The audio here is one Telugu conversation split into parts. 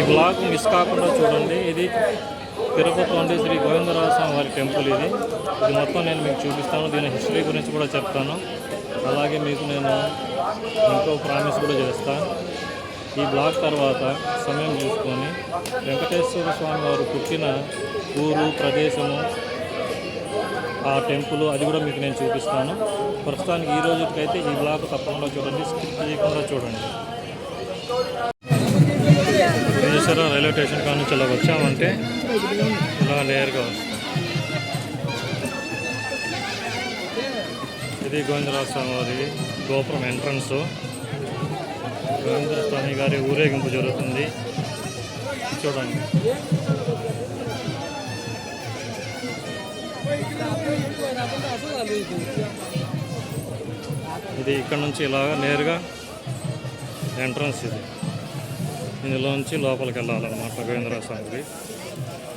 ఈ బ్లాగ్ మిస్ కాకుండా చూడండి. ఇది తిరుపతిలోని శ్రీ గోవిందరాజ స్వామి వారి టెంపుల్ ఇది. ఇది మొత్తం నేను మీకు చూపిస్తాను. దీని హిస్టరీ గురించి కూడా చెప్తాను. అలాగే మీకు నేను ఇంకో ప్రామిస్ కూడా చేస్తాను ఈ బ్లాగ్ తర్వాత సమయం చూసుకొని వెంకటేశ్వర స్వామి వారు పుట్టిన ఊరు ప్రదేశము ఆ టెంపుల్ అది కూడా మీకు నేను చూపిస్తాను. ప్రస్తుతానికి ఈ రోజుకైతే ఈ బ్లాగ్ తప్పకుండా చూడండి. స్కిప్ చేయకుండా చూడండి. విజయశ్వర రైల్వే స్టేషన్ కాడ నుంచి ఇలా వచ్చామంటే ఇలా లేయర్గా వస్తాం. ఇది గోవిందరాజ స్వామి వారి గోపురం ఎంట్రన్స్. గోవిందర స్వామి గారి ఊరేగింపు జరుగుతుంది. చూడండి. ఇది ఇక్కడ నుంచి ఇలా నేరుగా ఎంట్రన్స్ ఇది. ఇందులోంచి లోపలికి వెళ్ళాలన్నమాట రవీంద్ర స్వామికి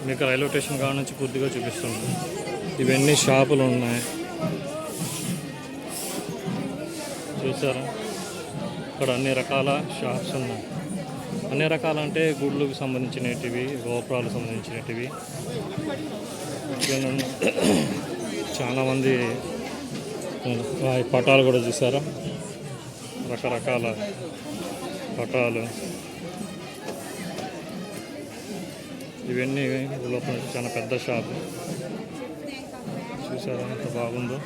మీకు రైల్వే స్టేషన్ కాడ నుంచి పూర్తిగా చూపిస్తుంది. ఇవన్నీ షాపులు ఉన్నాయి. చూసారా? ఇక్కడ అన్ని రకాల షాప్స్ ఉన్నాయి. అన్ని రకాల అంటే గుడ్లకు సంబంధించినటివి గోపురాలకు సంబంధించినటివి. చాలామంది పటాలు కూడా చూసారా? రకరకాల పటాలు. ఇవన్నీ లోపల చాలా పెద్ద షాప్. చూసారా ఎంత బాగుందో?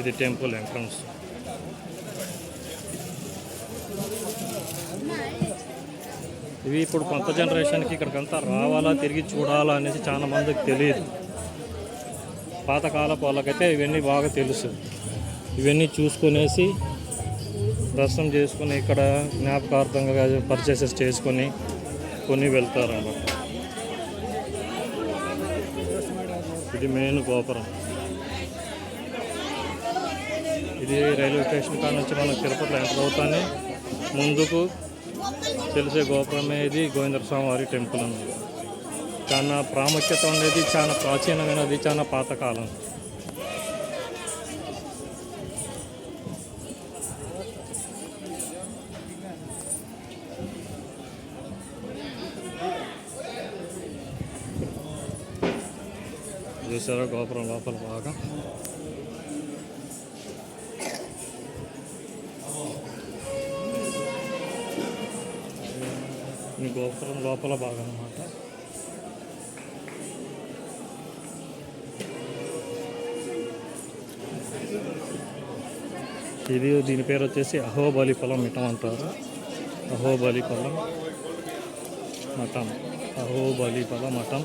ఇది టెంపుల్ ఎంట్రన్స్. ఇవి ఇప్పుడు కొత్త జనరేషన్కి ఇక్కడికంతా రావాలా తిరిగి చూడాలా అనేసి చాలా మందికి తెలియదు. పాతకాలపు వాళ్ళకైతే ఇవన్నీ బాగా తెలుసు. ఇవన్నీ చూసుకునేసి దర్శనం చేసుకుని ఇక్కడ జ్ఞాపకార్థంగా పర్చేసెస్ చేసుకొని కొని వెళ్తారు అన్నమాట ఇది మెయిన్ గోపురం. ఇది రైల్వే స్టేషన్ కాడ నుంచి మనం తిరుపతిలో ఎంటర్ అవుతానే ముందుకు తెలిసే గోపురమే ఇది గోవిందర స్వామి వారి టెంపుల్ అన్నమాట. చాలా ప్రాముఖ్యత ఉండేది చాలా ప్రాచీనమైనది చాలా పాతకాలం. చూసారా గోపురం లోపల బాగా? ఈ గోపురం లోపల బాగా అన్నమాట. ఇది దీని పేరు వచ్చేసి అహోబలి పొలం మిఠం అంటారు. అహోబలి పొలం మఠం. అహోబలి పొల మఠం.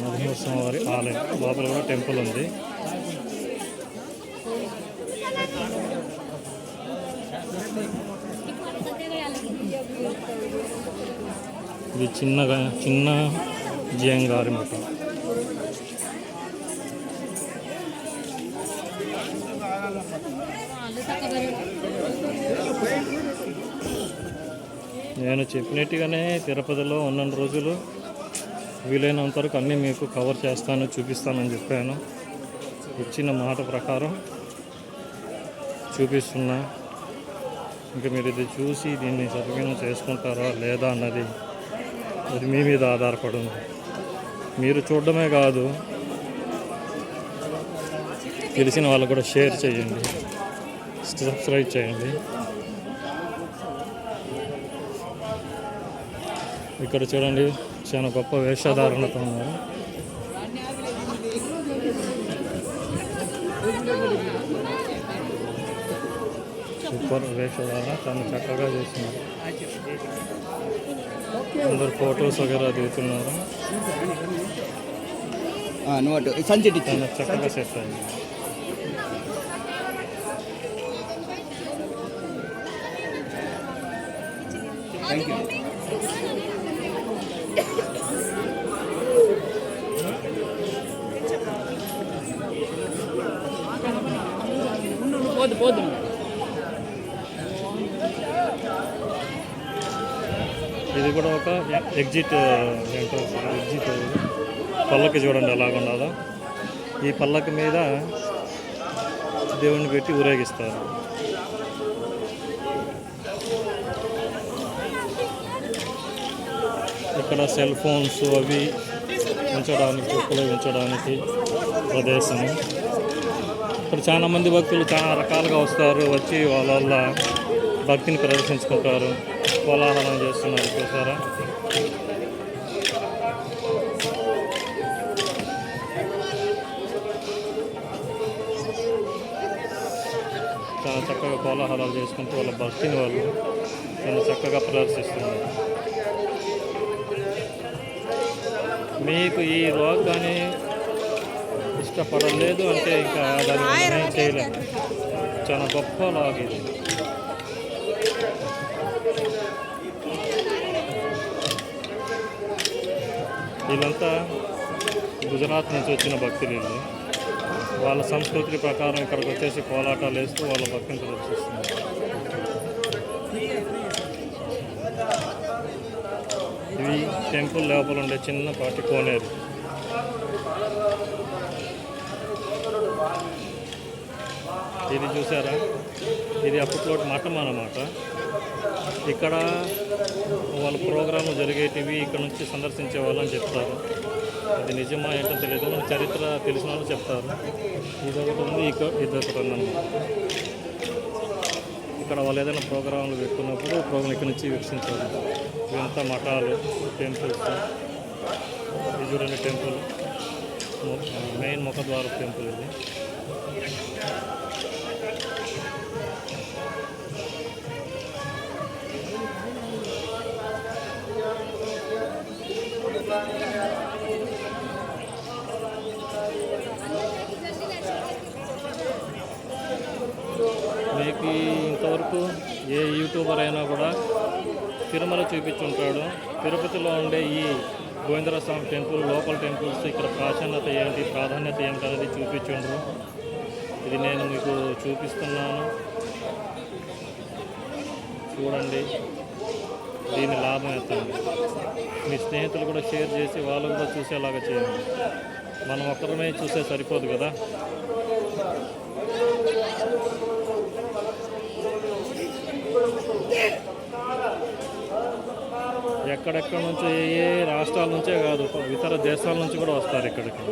నరసింహస్వామి ఆలయం. లోపల కూడా టెంపుల్ ఉంది. ఇది చిన్నగా చిన్న జియంగారి మఠం. నేను చెప్పినట్టుగానే తిరుపతిలో ఉన్న రోజులు వీలైనంత వరకు అన్నీ మీకు కవర్ చేస్తాను చూపిస్తానని చెప్పాను. ఇచ్చిన మాట ప్రకారం చూపిస్తున్నా. ఇంకా మీరు ఇది చూసి దీన్ని సద్వినియోగం చేసుకుంటారా లేదా అన్నది అది మీ మీద ఆధారపడింది మీరు చూడడమే కాదు తెలిసిన వాళ్ళు కూడా షేర్ చేయండి. సబ్స్క్రైబ్ చేయండి. ఇక్కడ చూడండి చాలా గొప్ప వేషధారణతో ఉన్నారు. సూపర్ వేషధారణ చాలా చక్కగా చేస్తున్నారు. అందరు ఫొటోస్ వగేరా దిగుతున్నారు. చాలా చక్కగా అయింది. థ్యాంక్ యూ పోదు పోదు. ఇది కూడా ఒక ఎగ్జిట్ ఎంట్రన్స్ ఎగ్జిట్ పల్లకి చూడండి ఎలాగుండాలో. ఈ పల్లకి మీద దేవుణ్ణి పెట్టి ఊరేగిస్తారు. ఇక్కడ సెల్ ఫోన్స్ అవి ఉంచడానికి చెప్పులు ఉంచడానికి ప్రదేశం ఇక్కడ చాలా మంది భక్తులు చాలా రకాలుగా వస్తారు వచ్చి వాళ్ళ వల్ల భక్తిని ప్రదర్శించుకుంటారు కోలాహలం చేస్తున్నారు చూసారా? చాలా చక్కగా కోలాహలాలు చేసుకుంటూ వాళ్ళ భక్తిని వాళ్ళు చాలా చక్కగా ప్రదర్శిస్తున్నారు. మీకు ఈ రోగాన్ని అంటే ఇంకా దాన్ని చేయలేదు ఏం చేయలేము. చాలా గొప్ప లాగ్ ఇది. వీళ్ళంతా గుజరాత్ నుంచి వచ్చిన భక్తులు వీళ్ళు. వాళ్ళ సంస్కృతి ప్రకారం ఇక్కడికి వచ్చేసి కోలాటాలు వేస్తూ వాళ్ళ భక్తిని ప్రదర్శిస్తున్నారు. ఇవి టెంపుల్ లోపల ఉండే చిన్నపాటి కోనేరు. ఇది చూసారా? ఇది అప్పట్లో మఠం అన్నమాట. ఇక్కడ వాళ్ళ ప్రోగ్రాంలు జరిగేటివి ఇక్కడ నుంచి సందర్శించే వాళ్ళని చెప్తారు. అది నిజమా ఏంటో తెలియదు. మన చరిత్ర తెలిసిన వాళ్ళు చెప్తారు. ఇదొకటి ఉంది ఇక ఇదొకటి ఉందన్నమాట ఇక్కడ వాళ్ళు ఏదైనా ప్రోగ్రాంలు పెట్టుకున్నప్పుడు ప్రోగ్రాం ఇక్కడ నుంచి వీక్షించాలి. ఇదంతా మఠాలు టెంపుల్స్. ఇది చూడండి టెంపుల్. మెయిన్ ముఖద్వార టెంపుల్ ఇది. మీకు ఇంతవరకు ఏ యూట్యూబర్ అయినా కూడా తిరుమల చూపించుంటాడు. తిరుపతిలో ఉండే ఈ గోవిందర స్వామి టెంపుల్ లోకల్ టెంపుల్స్ ఇక్కడ ప్రాచీనత ఏంటి ప్రాధాన్యత ఏంటి అనేది చూపించుండ్రు. ఇది నేను మీకు చూపిస్తున్నాను. చూడండి. దీని లాభం ఎత్తండి. మీ స్నేహితులు కూడా షేర్ చేసి వాళ్ళు కూడా చూసేలాగా చేయండి. మనం ఒక్కరమే చూసే సరిపోదు కదా? ఎక్కడెక్కడ నుంచి ఏ ఏ రాష్ట్రాల నుంచే కాదు ఇతర దేశాల నుంచి కూడా వస్తారు ఇక్కడికి.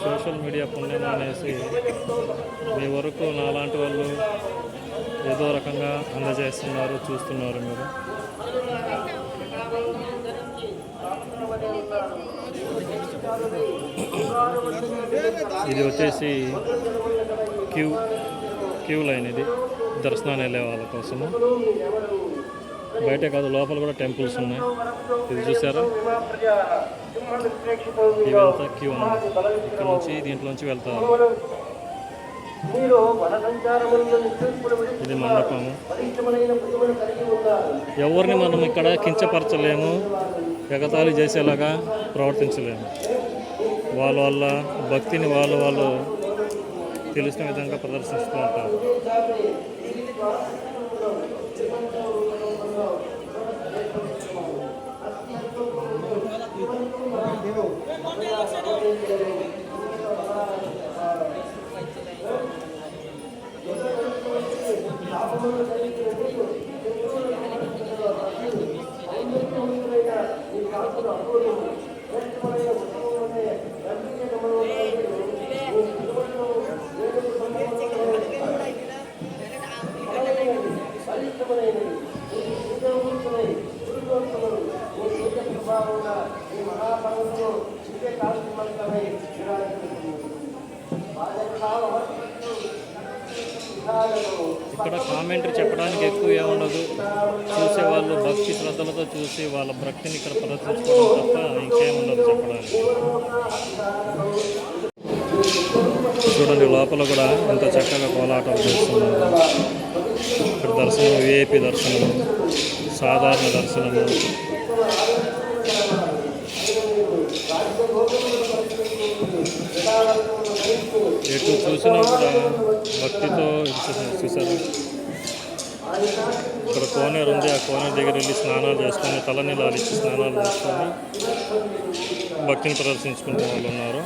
సోషల్ మీడియా పుణ్యం అనేసి మీ వరకు నాలాంటి వాళ్ళు ఏదో రకంగా అందజేస్తున్నారు చూస్తున్నారు మీరు. ఇది వచ్చేసి క్యూ క్యూ లైన్ ఇది. దర్శనాన్ని వెళ్ళే వాళ్ళ కోసము. బయట కాదు లోపల కూడా టెంపుల్స్ ఉన్నాయి. ఇది చూసారా? వెళ్తా క్యూ ఉంది ఇక్కడ నుంచి దీంట్లోంచి వెళ్తారు ఇది మండపము. ఎవరిని మనం ఇక్కడ కించపరచలేము ఎగతాళి చేసేలాగా ప్రవర్తించలేము. వాళ్ళ వాళ్ళ భక్తిని వాళ్ళు వాళ్ళు తెలిసిన విధంగా ప్రదర్శిస్తూ ఉంటారు. ఇక్కడ కామెంటరీ చెప్పడానికి ఎక్కువ ఏముండదు. చూసే వాళ్ళు భక్తి శ్రద్ధలతో చూసి వాళ్ళ భక్తిని ఇక్కడ ప్రదర్శించుకోవడం తప్ప ఇంకేముండదు చెప్పడానికి. చూడండి లోపల కూడా ఎంత చక్కగా కోలాటం చేస్తున్నారు. ఇక్కడ దర్శనం విఐపి దర్శనం సాధారణ దర్శనము. ఎటు చూసినా కూడా భక్తితో చూసారు ఇక్కడ కోనేరు ఉంది. ఆ కోనేరు దగ్గర వెళ్ళి స్నానాలు చేసుకొని తలనీలాలు ఇచ్చి స్నానాలు చేసుకొని భక్తిని ప్రదర్శించుకునే వాళ్ళు ఉన్నారు.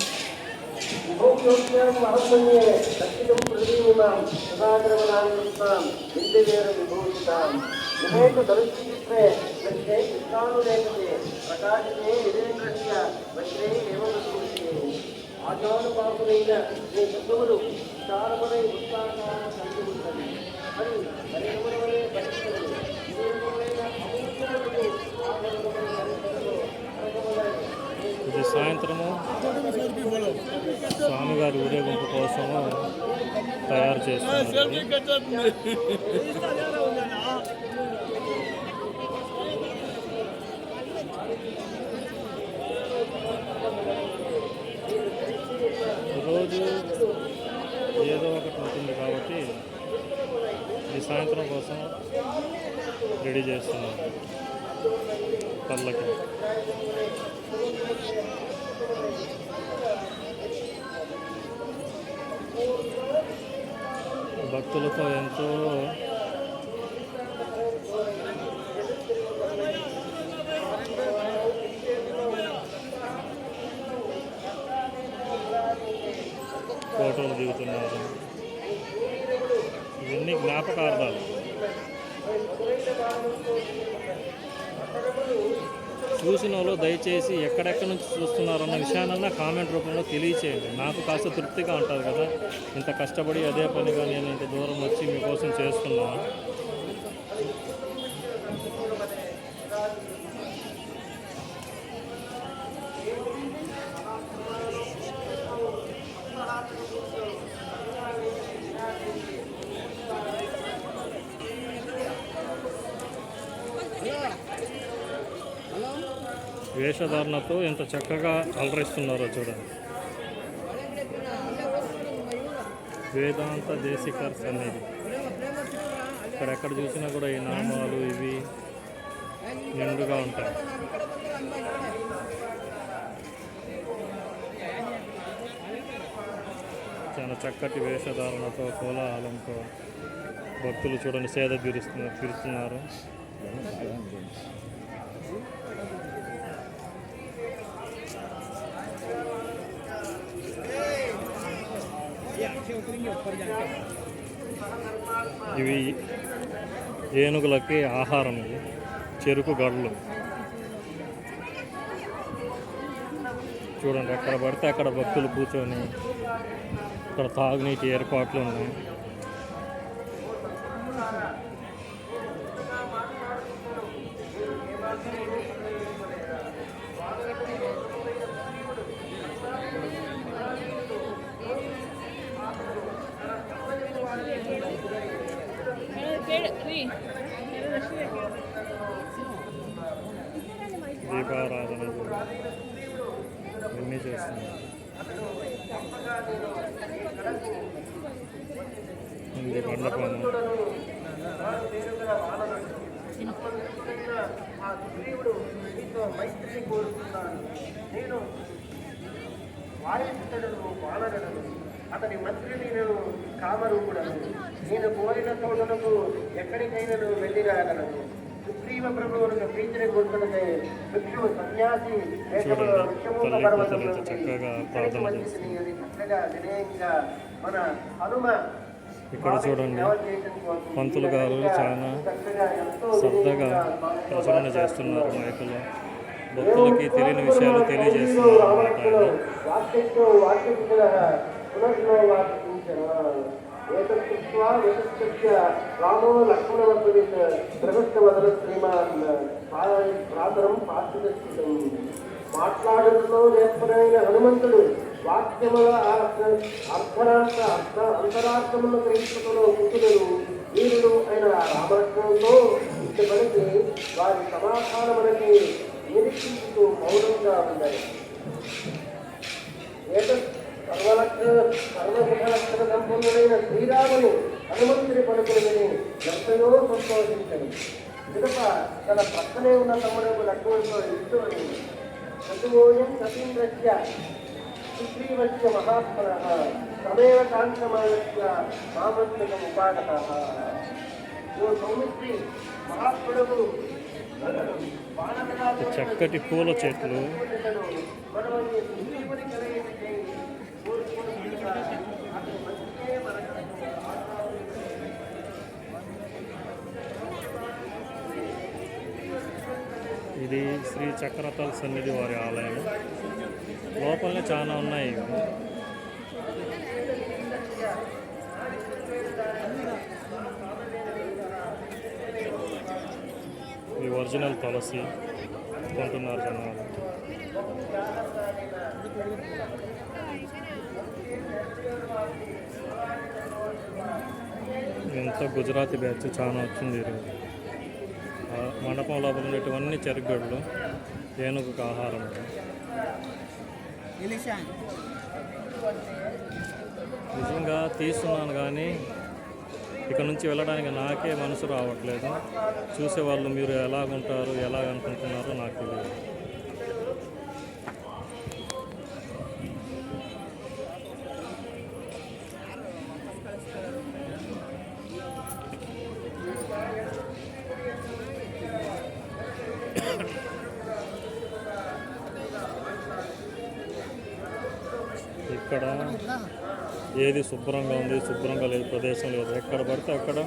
ఆచారపాకులైన నీ శబ్దములు విచారములై ఉత్సాహంగా కలిగి ఉన్నది మరి సాయంత్రము స్వామివారి ఊరేగింపు కోసము తయారు చేస్తున్నారు. రోజు ఏదో ఒకటి ఉంటుంది కాబట్టి ఈ సాయంత్రం కోసం రెడీ చేస్తున్నాం పళ్ళకి భక్తులతో ఎంతో ఫోటోలు దిగుతున్నారు ఇవన్నీ జ్ఞాపకార్థాలు చూసిన వాళ్ళు దయచేసి ఎక్కడెక్కడి నుంచి చూస్తున్నారన్న కామెంట్ రూపంలో తెలియచేయండి. నాకు కాస్త తృప్తిగా ఉంటుంది కదా. ఇంత కష్టపడి అదే పనిగా నేను ఇంత దూరం వచ్చి మీకోసం చేస్తున్నాను. వేషధారణతో ఎంత చక్కగా అలరిస్తున్నారో చూడండి. వేదాంత దేశికర్స్ అనేది ఇక్కడ ఎక్కడ చూసినా కూడా ఈ నామాలు ఇవి నిండుగా ఉంటాయి. చాలా చక్కటి వేషధారణతో కోలాహలంతో భక్తులు చూడండి సేద తీరుస్తున్నారు తీరుతున్నారు ఇవి ఏనుగులకి ఆహారం చెరుకు గడలు. చూడండి ఎక్కడ పడితే అక్కడ భక్తులు కూర్చొని ఇక్కడ తాగునీటి ఏర్పాట్లు ఉన్నాయి. దీపారాధన ఇవన్నీ చేస్తున్నారు ఇది మండపము మైత్రిని కోరుతున్నాను నేను వాయుపుతడను వానరుడను అతని మంత్రిని నేను కామరూపుడను నేను కోరిన చోటులకు ఎక్కడికైనా వెళ్ళి రాగలను సుగ్రీవ ప్రభువులకు ప్రీతిని కోరుకున్నదే వృక్షము సన్యాసి చక్కగా వినయంగా మన హనుమ ఇక్కడ చూడండి పంతులు గారు చాలా శ్రద్ధగా ప్రచురణ చేస్తున్నారు మైకులో. భక్తులకి తెలియని విషయాలు తెలియజేస్తున్నారు అన్నమాట ఆయన వాక్యంతో వాక్యపుత్రः రామో లక్ష్మణవద్వదిత్ ప్రహస్తవదన శ్రీమాన్ ప్రాతరం పార్థితం మాట్లాడుతూ నేర్పడైన హనుమంతుడు వాక్యముల అర్ధరాంత అర్థ అంతరార్థమును గ్రహించుకున్న పుత్రులను వీరుడు అయిన రామలక్ష్మణులతో ఇష్టపడితే వారి సమాధానములకి నిరీక్షించుతూ మౌనంగా ఉన్నాయి ఏతత్ సర్వసుఖలక్షణ సంపన్నుడైన శ్రీరాముని హనుమంతుడి పలుకులని ఎంతయో సంతోషించను. పిదప తన పక్కనే ఉన్న తమ్ముడు లక్ష్మణుడితో ఇష్టమని చతువోయం సతీంద్రస్య సుగ్రీవస్య మహాత్మన తమేవ ఉపాగత. ఓ సౌమిత్రి మహాత్ముడు చక్కటి పూల చెట్లు మనం సుగ్రీవుని కలిగి కోరుకుంటున్నా అతని మంచికే మనకు ఇది శ్రీ చక్రతల సన్నిధి వారి ఆలయం. లోపలనే చాలా ఉన్నాయి. ఇది ఒరిజినల్ తులసి కొంటున్నారు జనాలు. ఎంత గుజరాతీ బ్యాచ్ చాలా వచ్చింది ఈరోజు. మండపం లోపల ఉన్నటువంటి చెరుగడ్లు ఏనుగుకు ఆహారం. నిజంగా తీస్తున్నాను కానీ ఇక నుంచి వెళ్ళడానికి నాకే మనసు రావట్లేదు. చూసేవాళ్ళు మీరు ఎలాగుంటారు ఎలా అనుకుంటున్నారో నాకు తెలియదు ఇక్కడ ఏది శుభ్రంగా ఉంది శుభ్రంగా లేదు ప్రదేశం లేదు. ఎక్కడ పడితే అక్కడ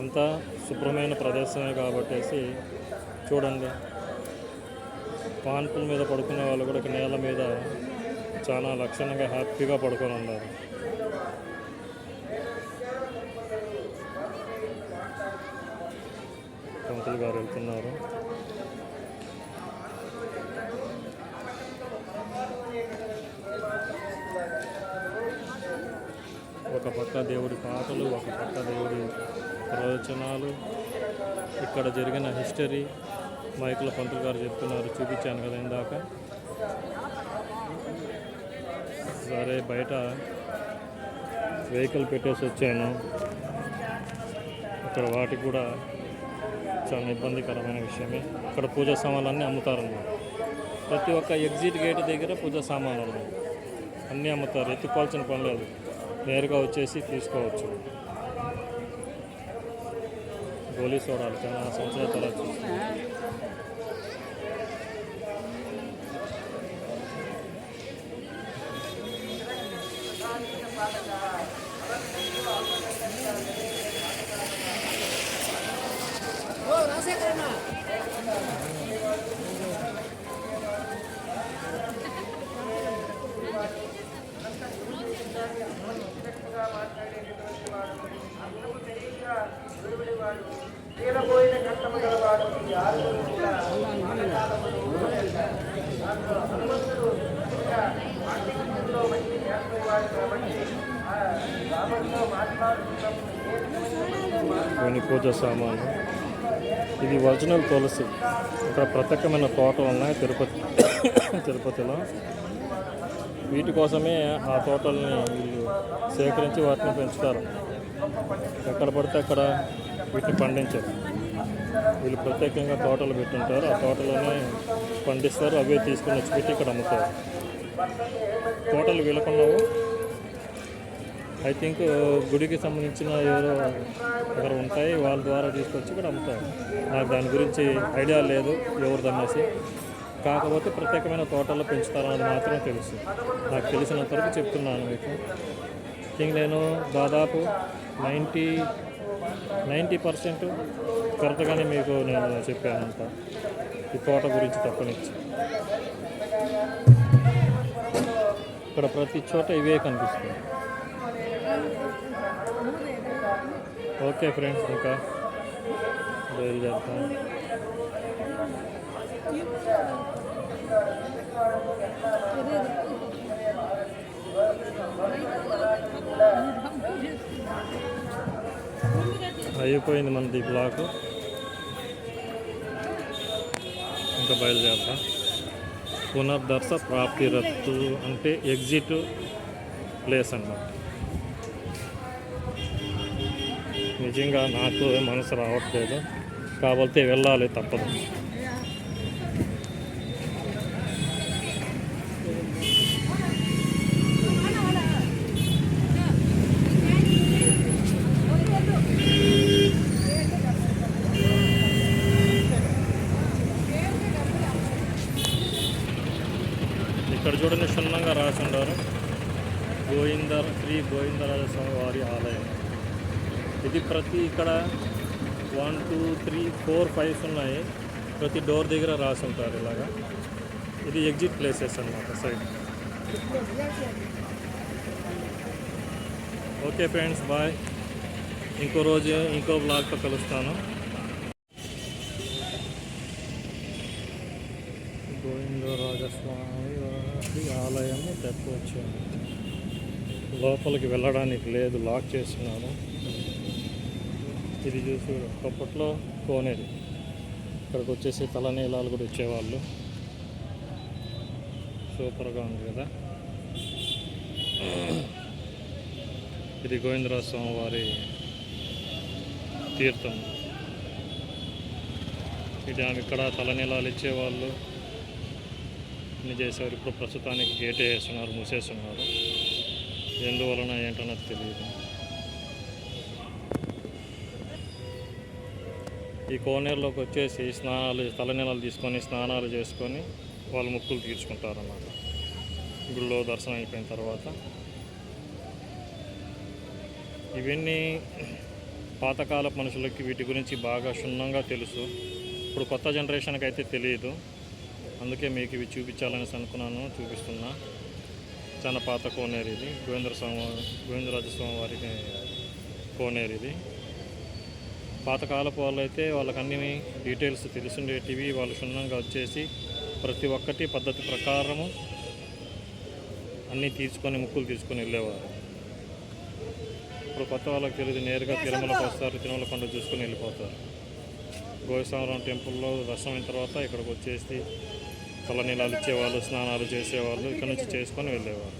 అంతా శుభ్రమైన ప్రదేశమే కాబట్టేసి చూడండి. పాన్పుల మీద పడుకునే వాళ్ళు కూడా నేల మీద చాలా లక్షణంగా హ్యాపీగా పడుకొని ఉన్నారు. పంతులు గారు వెళ్తున్నారు. ఒక పక్క దేవుడి పాటలు ఒక పక్క దేవుడి ప్రవచనాలు. ఇక్కడ జరిగిన హిస్టరీ మైకుల పంతులు గారు చెప్తున్నారు చూపించాను కదా ఇందాక. సరే బయట వెహికల్ పెట్టేసి వచ్చాను. ఇక్కడ వాటికి కూడా చాలా ఇబ్బందికరమైన విషయమే. ఇక్కడ పూజా సామాన్లన్నీ అమ్ముతారన్నమాట. ప్రతి ఒక్క ఎగ్జిట్ గేట్ దగ్గర పూజా సామాన్లు ఉన్నాయి. అన్నీ అమ్ముతారు ఎత్తుకోవాల్సిన పని లేదు. నేరుగా వచ్చేసి తీసుకోవచ్చు. గోలీ సోడాలు చాలా సంవత్సరాల తర్వాత కొన్ని పూజ సామాన్లు. ఇది ఒరిజినల్ తులసి. ఇక్కడ ప్రత్యేకమైన తోటలు ఉన్నాయి తిరుపతి తిరుపతిలో. వీటి కోసమే ఆ తోటల్ని వీళ్ళు సేకరించి వాటిని పెంచుతారు. ఎక్కడ పడితే అక్కడ వీటిని పండించారు. వీళ్ళు ప్రత్యేకంగా తోటలు పెట్టుంటారు. ఆ తోటలోనే పండిస్తారు. అవే తీసుకొని వచ్చి పెట్టి ఇక్కడ అమ్ముతారు. తోటలు వీళ్ళకున్నావు. ఐ థింక్ గుడికి సంబంధించిన ఎవరో ఎవరు ఉంటాయి వాళ్ళ ద్వారా తీసుకొచ్చి కూడా అమ్ముతారు. నాకు దాని గురించి ఐడియా లేదు ఎవరిది అనేసి. కాకపోతే ప్రత్యేకమైన తోటల్లో పెంచుతారన్నది మాత్రం తెలుసు. నాకు తెలిసినంత వరకు చెప్తున్నాను మీకు. థింక్ నేను దాదాపు నైంటీ నైంటీ పర్సెంట్ కరెక్ట్గానే మీకు నేను చెప్పాను ఈ తోట గురించి తప్పనిచ్చి. ఇక్కడ ప్రతి చోట ఇవే కనిపిస్తుంది. ఓకే ఫ్రెండ్స్ ఇంకా బయలుదేరుతాం అయిపోయింది మనది ఈ బ్లాక్ ఇంకా బయలుదేరుతాం పునర్దర్శ ప్రాప్తిరత్తు అంటే ఎగ్జిట్ ప్లేస్ అన్నమాట నిజంగా నాకు మనసు రావట్లేదు. కాబట్టి వెళ్ళాలి తప్పదు. ఇక్కడ చూడండి క్షుణ్ణంగా రాసి ఉన్నారు. గోవింద శ్రీ గోవిందరాజస్వామి వారి ఆలయం. ఇది ప్రతి ఇక్కడ one two three four fives ఉన్నాయి. ప్రతి డోర్ దగ్గర రాసి ఉంటారు ఇలాగా. ఇది ఎగ్జిట్ ప్లేసెస్ అన్నమాట సైడ్ ఓకే ఫ్రెండ్స్ బాయ్ ఇంకో రోజు ఇంకో బ్లాగ్తో కలుస్తాను. గోవిందరాజస్వామి వారి ఆలయం తెప్పొచ్చాను లోపలికి వెళ్ళడానికి లేదు లాక్ చేస్తున్నాను. ఇది చూసి ఒకప్పట్లో కోనేరు. ఇక్కడికి వచ్చేసి తలనీలాలు కూడా ఇచ్చేవాళ్ళు. సూపర్గా ఉంది కదా. ఇది గోవిందరాజ స్వామి వారి తీర్థం. ఇది ఇక్కడ తలనీలాలు ఇచ్చేవాళ్ళు. అన్ని చేసేవారు. ఇప్పుడు ప్రస్తుతానికి గేట్ వేస్తున్నారు మూసేస్తున్నారు. ఎందువలన ఏంటన్నది తెలియదు. ఈ కోనేరులోకి వచ్చేసి స్నానాలు తలనీలాలు తీసుకొని స్నానాలు చేసుకొని వాళ్ళు ముక్కులు తీర్చుకుంటారన్నమాట. గుళ్ళో దర్శనం అయిపోయిన తర్వాత. ఇవన్నీ పాతకాల మనుషులకి వీటి గురించి బాగా క్షుణ్ణంగా తెలుసు. ఇప్పుడు కొత్త జనరేషన్కి అయితే తెలియదు. అందుకే మీకు ఇవి చూపించాలనేసి అనుకున్నాను చూపిస్తున్నా. చాలా పాత కోనేరు ఇది. గోవిందర స్వామి గోవిందరాజ స్వామి వారికి కోనేరు ఇది. పాతకాలపు వాళ్ళు అయితే వాళ్ళకి అన్ని డీటెయిల్స్ తెలిసిండేటివి వాళ్ళు క్షుణ్ణంగా వచ్చేసి ప్రతి ఒక్కటి పద్ధతి ప్రకారము అన్నీ తీసుకొని ముక్కులు తీసుకొని వెళ్ళేవారు. ఇప్పుడు కొత్త వాళ్ళకి తెలియదు నేరుగా తిరుమలకు వస్తారు తిరుమల కొండ చూసుకొని వెళ్ళిపోతారు. గోవిస్వామరావు టెంపుల్లో దర్శనం అయిన తర్వాత ఇక్కడికి వచ్చేసి తలనీలాలు ఇచ్చేవాళ్ళు స్నానాలు చేసేవాళ్ళు ఇక్కడ నుంచి చేసుకొని వెళ్ళేవారు.